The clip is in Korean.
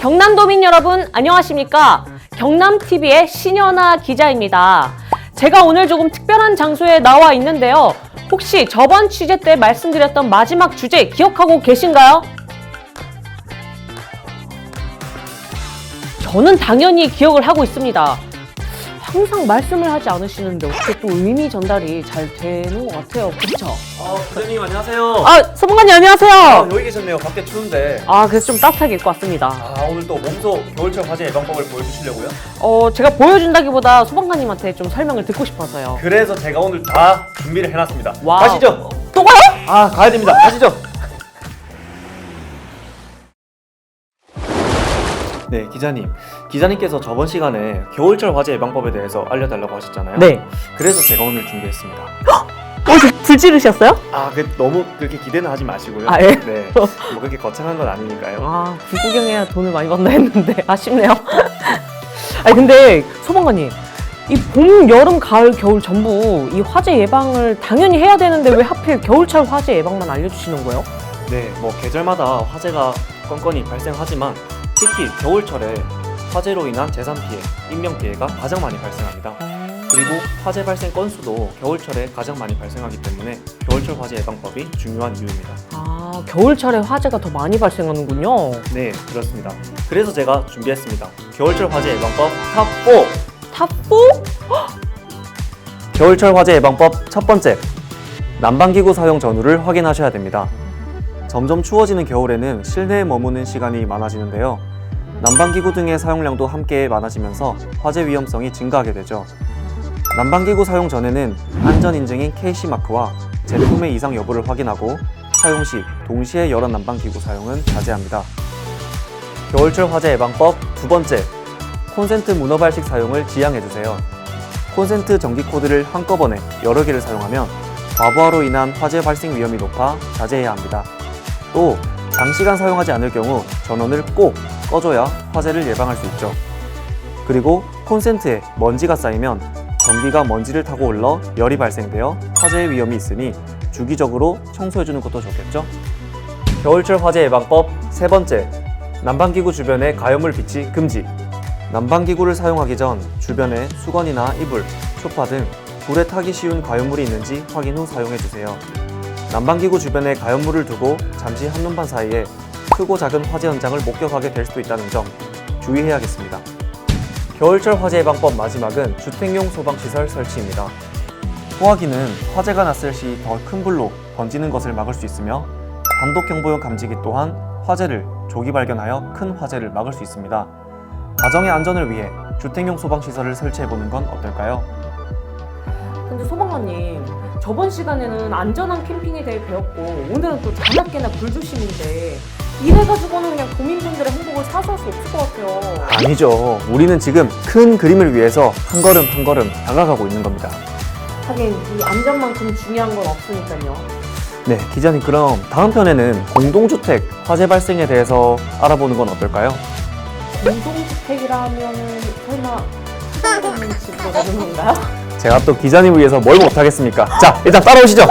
경남도민 여러분 안녕하십니까? 경남TV의 신현아 기자입니다. 제가 오늘 조금 특별한 장소에 나와 있는데요. 혹시 저번 취재 때 말씀드렸던 마지막 주제 기억하고 계신가요? 저는 당연히 기억을 하고 있습니다. 항상 말씀을 하지 않으시는데 어떻게 또 의미 전달이 잘 되는 것 같아요. 그렇죠? 아, 부장님 안녕하세요. 아, 소방관님 아, 안녕하세요. 여기 계셨네요. 밖에 추운데. 아, 그래서 좀 따뜻하게 입고 왔습니다. 아, 오늘 또 몸소 겨울철 화재 예방법을 보여주시려고요? 어, 제가 보여준다기보다 소방관님한테 좀 설명을 듣고 싶어서요. 그래서 제가 오늘 다 준비를 해놨습니다. 와우. 가시죠. 또 가요? 아, 가야 됩니다. 가시죠. 네, 기자님. 기자님께서 저번 시간에 겨울철 화재 예방법에 대해서 알려달라고 하셨잖아요. 네. 그래서 제가 오늘 준비했습니다. 어, 저불 지르셨어요? 아, 그 너무 그렇게 기대는 하지 마시고요. 아, 예? 네. 뭐 그렇게 거창한 건 아니니까요. 아, 불 구경해야 돈을 많이 번다 했는데 아쉽네요. 아니 근데 소방관님, 이 봄, 여름, 가을, 겨울 전부 이 화재 예방을 당연히 해야 되는데 왜 하필 겨울철 화재 예방만 알려주시는 거예요? 네, 뭐 계절마다 화재가 건건이 발생하지만 특히 겨울철에 화재로 인한 재산 피해, 인명 피해가 가장 많이 발생합니다. 그리고 화재 발생 건수도 겨울철에 가장 많이 발생하기 때문에 겨울철 화재 예방법이 중요한 이유입니다. 아, 겨울철에 화재가 더 많이 발생하는군요. 네, 그렇습니다. 그래서 제가 준비했습니다. 겨울철 화재 예방법 탑4! 탑4? 겨울철 화재 예방법 첫 번째, 난방기구 사용 전후를 확인하셔야 됩니다. 점점 추워지는 겨울에는 실내에 머무는 시간이 많아지는데요. 난방기구 등의 사용량도 함께 많아지면서 화재 위험성이 증가하게 되죠. 난방기구 사용 전에는 안전인증인 KC마크와 제품의 이상 여부를 확인하고 사용 시 동시에 여러 난방기구 사용은 자제합니다. 겨울철 화재 예방법 두 번째, 콘센트 문어 발식 사용을 지양해주세요. 콘센트 전기 코드를 한꺼번에 여러 개를 사용하면 과부하로 인한 화재 발생 위험이 높아 자제해야 합니다. 또 장시간 사용하지 않을 경우 전원을 꼭 꺼줘야 화재를 예방할 수 있죠. 그리고 콘센트에 먼지가 쌓이면 전기가 먼지를 타고 올라 열이 발생되어 화재의 위험이 있으니 주기적으로 청소해주는 것도 좋겠죠. 겨울철 화재 예방법 세 번째, 난방기구 주변에 가열물 비치 금지. 난방기구를 사용하기 전 주변에 수건이나 이불, 소파 등 불에 타기 쉬운 가연물이 있는지 확인 후 사용해 주세요. 난방기구 주변에 가연물을 두고 잠시 한눈판 사이에 크고 작은 화재 현장을 목격하게 될 수도 있다는 점 주의해야겠습니다. 겨울철 화재 예방법 마지막은 주택용 소방시설 설치입니다. 소화기는 화재가 났을 시 더 큰 불로 번지는 것을 막을 수 있으며 단독 경보용 감지기 또한 화재를 조기 발견하여 큰 화재를 막을 수 있습니다. 가정의 안전을 위해 주택용 소방시설을 설치해보는 건 어떨까요? 근데 소방관님, 저번 시간에는 안전한 캠핑에 대해 배웠고 오늘은 또 자나깨나 불조심인데 이래가지고는 그냥 도민분들의 행복을 사수할 수 없을 것 같아요. 아니죠. 우리는 지금 큰 그림을 위해서 한 걸음 한 걸음 다가가고 있는 겁니다. 하긴 이 안전만큼 중요한 건 없으니까요. 네, 기자님 그럼 다음 편에는 공동주택 화재 발생에 대해서 알아보는 건 어떨까요? 공동주택이라면 설마 사장님 집으로 가는 건가요? 제가 또 기자님을 위해서 뭘 못하겠습니까? 자, 일단 따라오시죠.